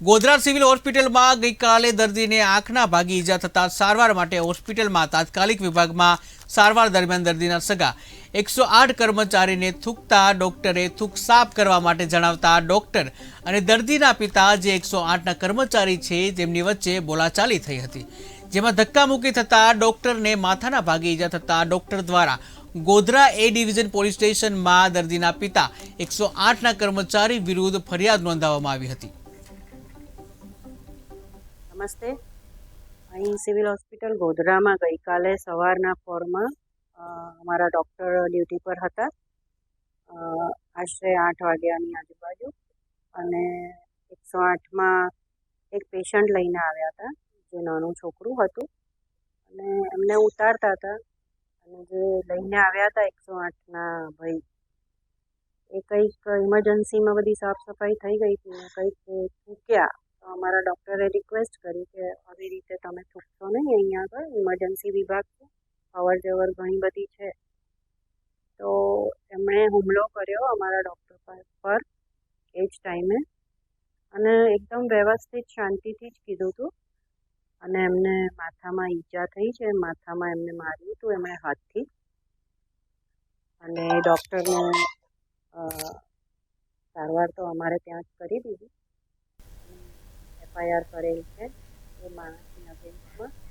Godhra civil હોસ્પિટલમાં ગઈકાલે દર્દીને આંખના ભાગે ઈજા થતાં સારવાર માટે હોસ્પિટલમાં તાત્કાલિક વિભાગમાં સારવાર દરમિયાન દર્દીના સગા એકસો આઠ કર્મચારીને થૂકતા ડોક્ટરે થૂક સાફ કરવા માટે જણાવતા ડોક્ટર અને દર્દીના પિતા જે એકસો આઠના કર્મચારી છે તેમની વચ્ચે બોલાચાલી થઈ હતી, જેમાં ધક્કામુક્કી થતાં ડોક્ટરને માથાના ભાગે ઈજા થતાં ડોક્ટર દ્વારા ગોધરા એ ડિવિઝન પોલીસ સ્ટેશનમાં દર્દીના પિતા એકસો આઠના કર્મચારી વિરુદ્ધ ફરિયાદ નોંધાવવામાં આવી હતી. નમસ્તે. અહીં સિવિલ હોસ્પિટલ ગોધરામાં ગઈકાલે સવારના ફોરમાં અમારા ડૉક્ટર ડ્યુટી પર હતા. આશરે આઠ વાગ્યાની આજુબાજુ. અને એકસો આઠમાં એક પેશન્ટ લઈને આવ્યા હતા, જે નાનું છોકરું હતું. અને એમને ઉતારતા હતા. અને જે લઈને આવ્યા હતા એકસો આઠના ભાઈ, એ કંઈક ઇમરજન્સીમાં બધી સાફ સફાઈ થઈ ગઈ હતી કંઈક તો અમારા ડૉક્ટરે રિક્વેસ્ટ કરી કે આવી રીતે તમે થૂકશો નહીં અહીંયા આગળ ઇમરજન્સી વિભાગ છે અવર જવર ઘણી બધી છે. તો એમણે હુમલો કર્યો અમારા ડૉક્ટર પર એ જ ટાઈમે અને એકદમ વ્યવસ્થિત શાંતિથી જ કીધું હતું અને એમને માથામાં ઈજા થઈ છે, માથામાં એમને માર્યું હતું એમણે હાથથી. અને ડૉક્ટરને સારવાર તો અમારે ત્યાં જ કરી દીધી. એફઆઈઆર કરેલ છે એ માણસની અગેન્સ્ટમાં એટલો